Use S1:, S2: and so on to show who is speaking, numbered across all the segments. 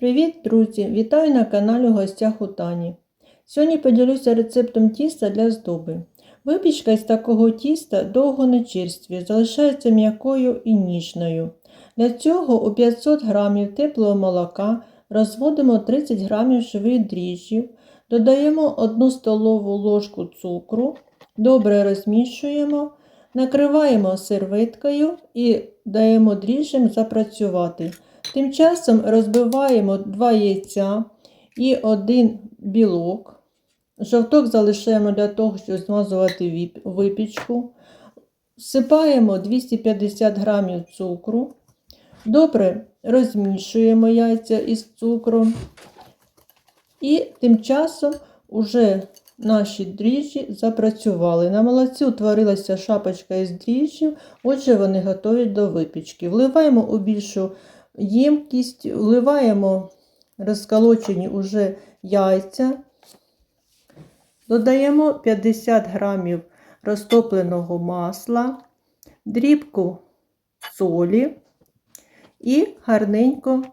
S1: Привіт, друзі! Вітаю на каналі у гостях у Тані. Сьогодні поділюся рецептом тіста для здоби. Випічка із такого тіста довго не черствує, залишається м'якою і ніжною. Для цього у 500 г теплого молока розводимо 30 г живих дріжджів, додаємо 1 столову ложку цукру, добре розмішуємо, накриваємо серветкою і даємо дріжджам запрацювати. Тим часом розбиваємо 2 яйця і один білок. Жовток залишаємо для того, щоб змазувати випічку. Всипаємо 250 г цукру. Добре розмішуємо яйця із цукром. І тим часом уже наші дріжджі запрацювали. На молоці утворилася шапочка із дріжджів, отже, вони готові до випічки. Вливаємо у більшу ємкість, вливаємо розколочені уже яйця, додаємо 50 грамів розтопленого масла, дрібку солі і гарненько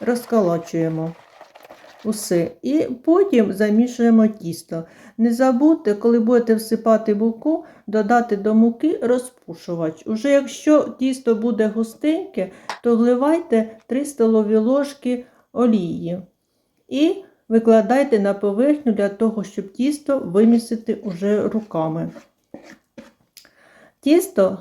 S1: розколочуємо усе. І потім замішуємо тісто. Не забудьте, коли будете всипати муку, додати до муки розпушувач. Уже якщо тісто буде густеньке, то вливайте 3 столові ложки олії. І викладайте на поверхню для того, щоб тісто вимісити уже руками. Тісто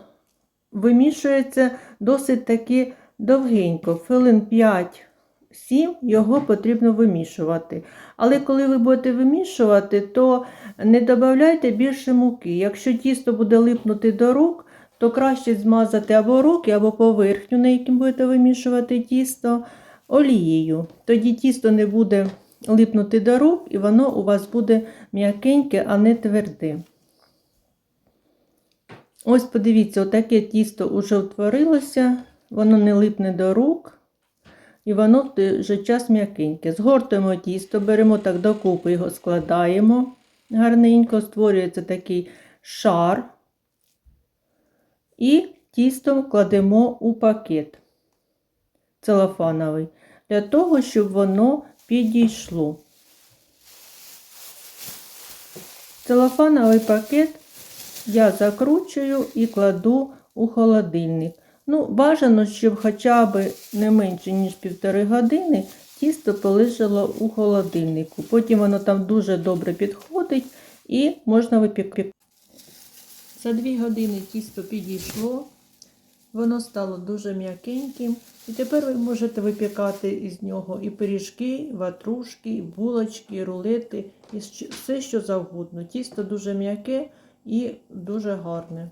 S1: вимішується досить таки довгенько, хвилин 5 7 його потрібно вимішувати. Але коли ви будете вимішувати, то не додавайте більше муки. Якщо тісто буде липнути до рук, то краще змазати або руки, або поверхню, на яким будете вимішувати тісто, олією. Тоді тісто не буде липнути до рук, і воно у вас буде м'якеньке, а не тверде. Ось подивіться, отаке тісто вже утворилося, воно не липне до рук. І воно в же час м'якеньке. Згортуємо тісто, беремо так докупи, його складаємо гарненько, створюється такий шар. І тісто кладемо у пакет целофановий, для того, щоб воно підійшло. Целофановий пакет я закручую і кладу у холодильник. Ну, бажано, щоб хоча б не менше, ніж півтори години тісто полежало у холодильнику. Потім воно там дуже добре підходить і можна випікати. За дві години тісто підійшло, воно стало дуже м'якеньким. І тепер ви можете випікати із нього і пиріжки, ватрушки, і булочки, і рулети, і все, що завгодно. Тісто дуже м'яке і дуже гарне.